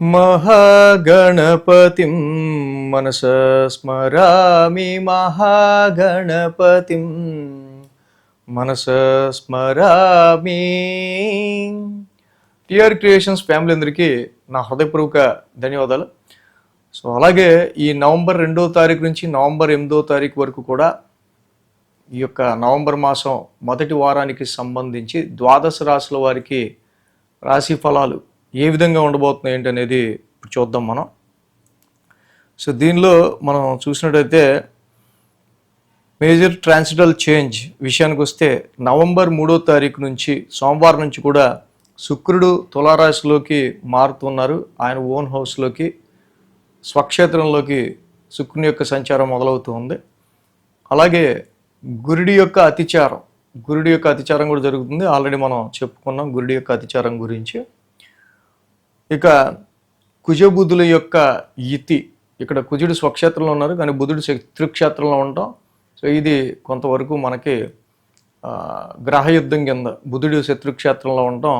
మహాగణపతిం మనస స్మరామి మహాగణపతి మనస స్మరామి. టిఆర్ క్రియేషన్స్ ఫ్యామిలీ అందరికీ నా హృదయపూర్వక ధన్యవాదాలు. సో అలాగే ఈ నవంబర్ రెండో తారీఖు నుంచి నవంబర్ ఎనిమిదో తారీఖు వరకు కూడా ఈ యొక్క నవంబర్ మాసం మొదటి వారానికి సంబంధించి ద్వాదశ రాశుల వారికి రాశి ఫలాలు ఏ విధంగా ఉండబోతున్నాయి ఏంటి అనేది ఇప్పుడు చూద్దాం మనం. సో దీనిలో మనం చూసినట్టయితే మేజర్ ట్రాన్సిటల్ చేంజ్ విషయానికి వస్తే నవంబర్ మూడో తారీఖు నుంచి సోమవారం నుంచి కూడా శుక్రుడు తులారాశిలోకి మారుతున్నారు. ఆయన ఓన్ హౌస్లోకి స్వక్షేత్రంలోకి శుక్రుని యొక్క సంచారం మొదలవుతూ ఉంది అలాగే గురుడి యొక్క అతిచారం గురుడి యొక్క అతిచారం కూడా జరుగుతుంది. ఆల్రెడీ మనం చెప్పుకున్నాం గురుడి యొక్క అతిచారం గురించి. ఇక కుజబుధుల యొక్క ఇతి ఇక్కడ కుజుడు స్వక్షేత్రంలో ఉన్నారు కానీ బుధుడు శత్రుక్షేత్రంలో ఉండటం. సో ఇది కొంతవరకు మనకి గ్రహయుద్ధం కింద బుధుడు శత్రుక్షేత్రంలో ఉండటం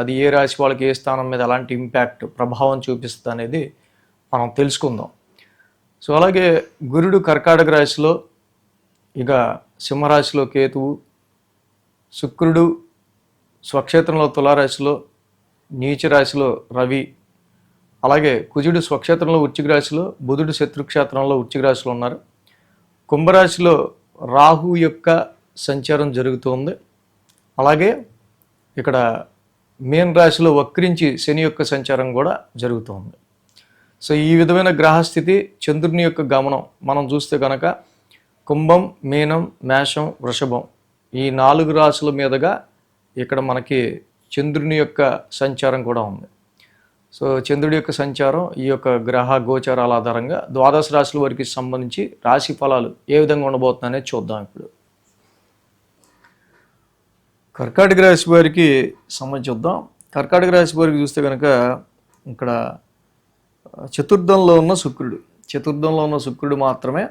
అది ఏ రాశి వాళ్ళకి ఏ స్థానం మీద ఎలాంటి ఇంపాక్ట్ ప్రభావం చూపిస్తుంది అనేది మనం తెలుసుకుందాం. సో అలాగే గురుడు కర్కాటక రాశిలో ఇక సింహరాశిలో కేతువు శుక్రుడు స్వక్షేత్రంలో తులారాశిలో నీచ రాశిలో రవి అలాగే కుజుడు స్వక్షేత్రంలో ఉచ్చిక రాశిలో బుధుడు శత్రుక్షేత్రంలో ఉచ్చిక రాశిలో ఉన్నారు. కుంభరాశిలో రాహు యొక్క సంచారం జరుగుతుంది అలాగే ఇక్కడ మీన్ రాశిలో వక్రించి శని యొక్క సంచారం కూడా జరుగుతుంది సో ఈ విధమైన గ్రహస్థితి చంద్రుని యొక్క గమనం మనం చూస్తే కనుక కుంభం మీనం మేషం వృషభం ఈ నాలుగు రాశుల మీదుగా ఇక్కడ మనకి చంద్రుని యొక్క సంచారం కూడా ఉంది. సో చంద్రుడి యొక్క సంచారం ఈ యొక్క గ్రహ గోచారాల ఆధారంగా ద్వాదశ రాశుల వారికి సంబంధించి రాశి ఫలాలు ఏ విధంగా ఉండబోతున్నాయనేది చూద్దాం ఇప్పుడు. కర్కాటక రాశి వారికి సంబంధించి చూద్దాం. కర్కాటక రాశి వారికి చూస్తే కనుక ఇక్కడ చతుర్థంలో ఉన్న శుక్రుడు చతుర్థంలో ఉన్న శుక్రుడు మాత్రమే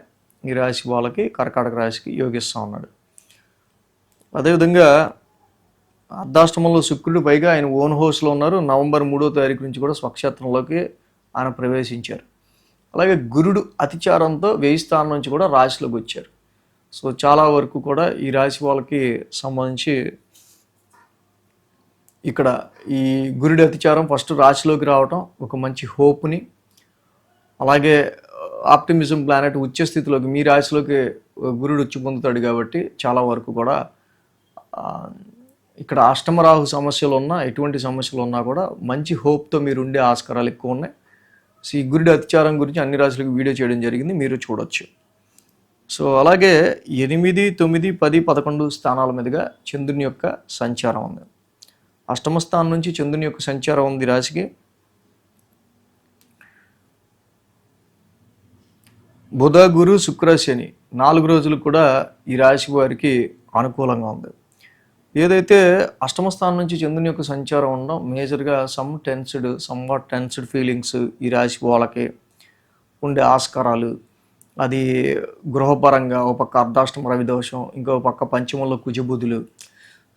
ఈ రాశి వాళ్ళకి కర్కాటక రాశికి యోగిస్తూ ఉన్నాడు. అదేవిధంగా అర్ధాష్టమంలో శుక్రుడు పైగా ఆయన ఓన్ హౌస్లో ఉన్నారు. నవంబర్ మూడో తారీఖు నుంచి కూడా స్వక్షేత్రంలోకి ఆయన ప్రవేశించారు. అలాగే గురుడు అతిచారంతో వేయి స్థానం నుంచి కూడా రాశిలోకి వచ్చారు. సో చాలా వరకు కూడా ఈ రాశి వాళ్ళకి సంబంధించి ఇక్కడ ఈ గురుడి అతిచారం ఫస్ట్ రాశిలోకి రావటం ఒక మంచి హోప్ని అలాగే ఆప్టిమిజం ప్లానెట్ ఉచ్చ స్థితిలోకి మీ రాశిలోకి గురుడు వచ్చి పొందుతాడు కాబట్టి చాలా వరకు కూడా ఇక్కడ అష్టమరాహు సమస్యలు ఉన్నా ఎటువంటి సమస్యలు ఉన్నా కూడా మంచి హోప్తో మీరు ఉండే ఆస్కారాలు ఎక్కువ ఉన్నాయి సో ఈ గురుడి అతిచారం గురించి అన్ని రాశులకు వీడియో చేయడం జరిగింది మీరు చూడొచ్చు. సో అలాగే ఎనిమిది తొమ్మిది పది పదకొండు స్థానాల మీదుగా చంద్రుని యొక్క సంచారం ఉంది. అష్టమ స్థానం నుంచి చంద్రుని యొక్క సంచారం ఉంది రాశికి. బుధ గురు శుక్ర శని నాలుగు రోజులు కూడా ఈ రాశి వారికి అనుకూలంగా ఉంది. ఏదైతే అష్టమ స్థానం నుంచి చంద్రుని యొక్క సంచారం ఉండడం మేజర్గా some tensed somewhat tensed feelings ఈ రాశి వాళ్ళకి ఉండే ఆస్కారాలు. అది గృహపరంగా ఒక పక్క అర్ధాష్టమ రవిదోషం ఇంకో పక్క పంచమంలో కుజబుధులు.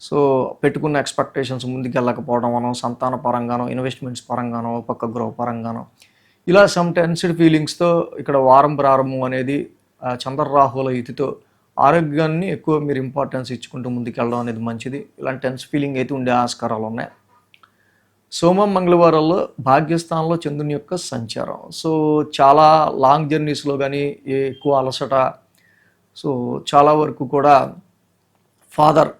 సో పెట్టుకున్న ఎక్స్పెక్టేషన్స్ ముందుకు వెళ్ళకపోవడం మనం సంతాన పరంగానో ఇన్వెస్ట్మెంట్స్ పరంగానో ఒక పక్క గృహపరంగానో. ఇలా సమ్ టెన్స్డ్ ఫీలింగ్స్తో ఇక్కడ వారం ప్రారంభం అనేది చంద్రరాహుల ఇతితో ఆరోగ్యాన్ని ఎక్కువ మీరు ఇంపార్టెన్స్ ఇచ్చుకుంటూ ముందుకెళ్ళడం అనేది మంచిది. ఇలాంటి టెన్స్ ఫీలింగ్ అయితే ఉండే ఆస్కారాలు ఉన్నాయి. సోమం మంగళవారాల్లో భాగ్యస్థానంలో చంద్రుని యొక్క సంచారం. సో చాలా లాంగ్ జర్నీస్లో కానీ ఎక్కువ అలసట. సో చాలా వరకు కూడా ఫాదర్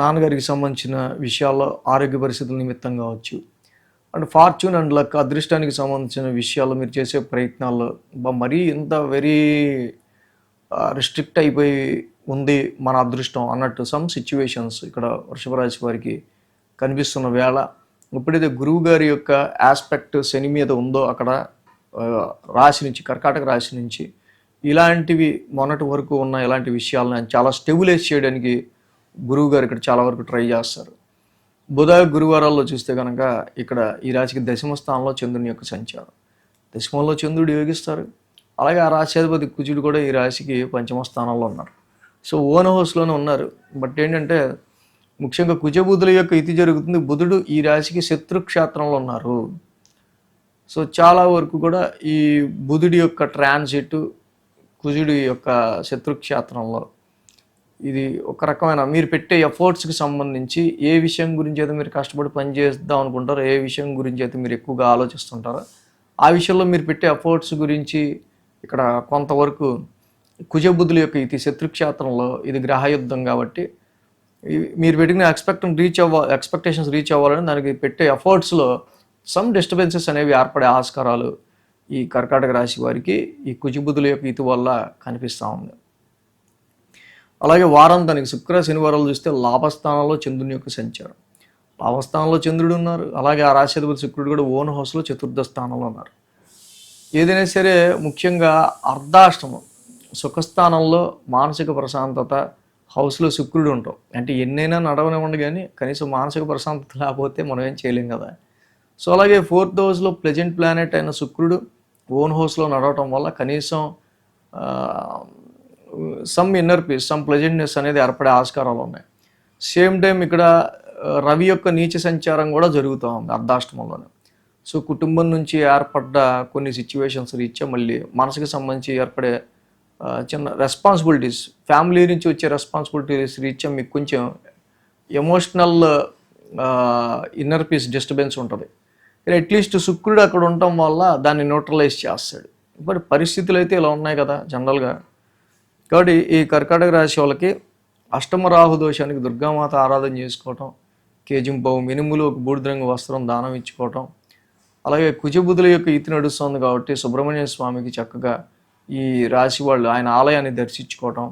నాన్నగారికి సంబంధించిన విషయాల్లో ఆరోగ్య పరిస్థితుల నిమిత్తం కావచ్చు. అండ్ ఫార్చ్యూన్ అండ్ లక్ అదృష్టానికి సంబంధించిన విషయాల్లో మీరు చేసే ప్రయత్నాల్లో మరీ ఇంత వెరీ రిస్ట్రిక్ట్ అయిపోయి ఉంది మన అదృష్టం అన్నట్టు సమ్ సిచ్యువేషన్స్ ఇక్కడ వృషభరాశి వారికి కనిపిస్తున్న వేళ. ఎప్పుడైతే గురువు గారి యొక్క ఆస్పెక్ట్ శని మీద ఉందో అక్కడ రాశి నుంచి కర్కాటక రాశి నుంచి ఇలాంటివి మొన్నటి వరకు ఉన్న ఇలాంటి విషయాలను ఆయన చాలా స్టెబులైజ్ చేయడానికి గురువు గారు ఇక్కడ చాలా వరకు ట్రై చేస్తారు. బుధ గురువారాల్లో చూస్తే కనుక ఇక్కడ ఈ రాశికి దశమ స్థానంలో చంద్రుని యొక్క సంచారం. దశమంలో చంద్రుడు యోగిస్తారు. అలాగే ఆ రాశ్యాధిపతి కుజుడు కూడా ఈ రాశికి పంచమ స్థానంలో ఉన్నారు. సో ఓన్ హౌస్లోనే ఉన్నారు. బట్ ఏంటంటే ముఖ్యంగా కుజబుధుల యొక్క ఇతి జరుగుతుంది. బుధుడు ఈ రాశికి శత్రుక్షేత్రంలో ఉన్నారు. సో చాలా వరకు కూడా ఈ బుధుడి యొక్క ట్రాన్సిట్ కుజుడి యొక్క శత్రుక్షేత్రంలో ఇది ఒక రకమైన మీరు పెట్టే ఎఫర్ట్స్కి సంబంధించి ఏ విషయం గురించి అయితే మీరు కష్టపడి పని చేద్దాం అనుకుంటారో ఏ విషయం గురించి అయితే మీరు ఎక్కువగా ఆలోచిస్తుంటారో ఆ విషయంలో మీరు పెట్టే ఎఫర్ట్స్ గురించి ఇక్కడ కొంతవరకు కుజబుద్ధుల యొక్క ఇది శత్రుక్షేత్రంలో ఇది గ్రహయుద్ధం కాబట్టి మీరు పెట్టిన ఎక్స్పెక్ట్ రీచ్ అవ్వ ఎక్స్పెక్టేషన్స్ రీచ్ అవ్వాలని దానికి పెట్టే ఎఫర్ట్స్లో సమ్ డిస్టర్బెన్సెస్ అనేవి ఏర్పడే ఆస్కారాలు ఈ కర్కాటక రాశి వారికి ఈ కుజిబుద్ధుల యొక్క ఇతి వల్ల కనిపిస్తూ ఉంది. అలాగే వారం దానికి శుక్ర శనివారాలు చూస్తే లాభస్థానంలో చంద్రుని యొక్క సంచారం. లాభస్థానంలో చంద్రుడు ఉన్నారు. అలాగే ఆ రాశ్యాధిపతి శుక్రుడు కూడా ఓన్ హౌస్లో చతుర్థ స్థానంలో ఉన్నారు. ఏదైనా సరే ముఖ్యంగా అర్ధాష్టమం సుఖస్థానంలో మానసిక ప్రశాంతత హౌస్లో శుక్రుడు ఉంటాం. అంటే ఎన్నైనా నడవనివ్వండి కానీ కనీసం మానసిక ప్రశాంతత లేకపోతే మనం ఏం చేయలేం కదా. సో అలాగే ఫోర్త్ హౌస్లో ప్లెజెంట్ ప్లానెట్ అయిన శుక్రుడు ఓన్ హౌస్లో నడవటం వల్ల కనీసం some inner peace some pleasantness అనేది ఏర్పడే ఆస్కారాలు ఉన్నాయి. సేమ్ టైం ఇక్కడ రవి యొక్క నీచ సంచారం కూడా జరుగుతూ ఉంది అర్ధాష్టమంలోనే. సో కుటుంబం నుంచి ఏర్పడ్డ కొన్ని సిచ్యువేషన్స్ రీత్యా మళ్ళీ మనసుకు సంబంధించి ఏర్పడే చిన్న రెస్పాన్సిబిలిటీస్ ఫ్యామిలీ నుంచి వచ్చే రెస్పాన్సిబిలిటీస్ రీత్యా మీకు కొంచెం ఎమోషనల్ ఇన్నర్ పీస్ డిస్టర్బెన్స్ ఉంటుంది. అట్లీస్ట్ శుక్రుడు అక్కడ ఉండటం వల్ల దాన్ని న్యూట్రలైజ్ చేస్తాడు. బట్ పరిస్థితులు అయితే ఇలా ఉన్నాయి కదా జనరల్గా కాబట్టి ఈ కర్కాటక రాశి వాళ్ళకి అష్టమ రాహు దోషానికి దుర్గామాత ఆరాధన చేసుకోవటం కేజింపవు మినుములు ఒక బూడిద రంగు వస్త్రం దానం ఇచ్చుకోవటం అలాగే కుజబుధుల యొక్క ఇతి నడుస్తుంది కాబట్టి సుబ్రహ్మణ్య స్వామికి చక్కగా ఈ రాశి వాళ్ళు ఆయన ఆలయాన్ని దర్శించుకోవటం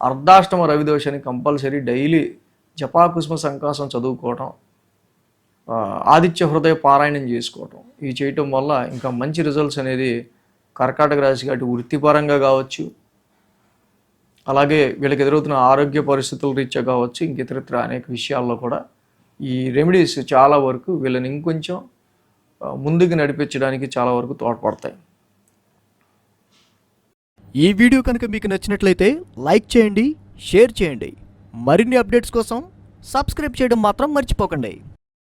అర్ధాష్టమ రవి కంపల్సరీ డైలీ జపాకుష్మ సంకాసం చదువుకోవటం ఆదిత్య హృదయ పారాయణం చేసుకోవటం ఇవి చేయటం వల్ల ఇంకా మంచి రిజల్ట్స్ అనేది కర్కాటక రాశి అటు వృత్తిపరంగా కావచ్చు అలాగే వీళ్ళకి ఎదురవుతున్న ఆరోగ్య పరిస్థితుల రీత్యా కావచ్చు ఇంక ఇతరత్ర అనేక విషయాల్లో కూడా ఈ రెమెడీస్ చాలా వరకు వీళ్ళని ఇంకొంచెం ముందుకు నడిపించడానికి చాలా వరకు తోడ్పడతాయి. ఈ వీడియో కనుక మీకు నచ్చినట్లయితే లైక్ చేయండి షేర్ చేయండి. మరిన్ని అప్డేట్స్ కోసం సబ్స్క్రైబ్ చేయడం మాత్రం మర్చిపోకండి.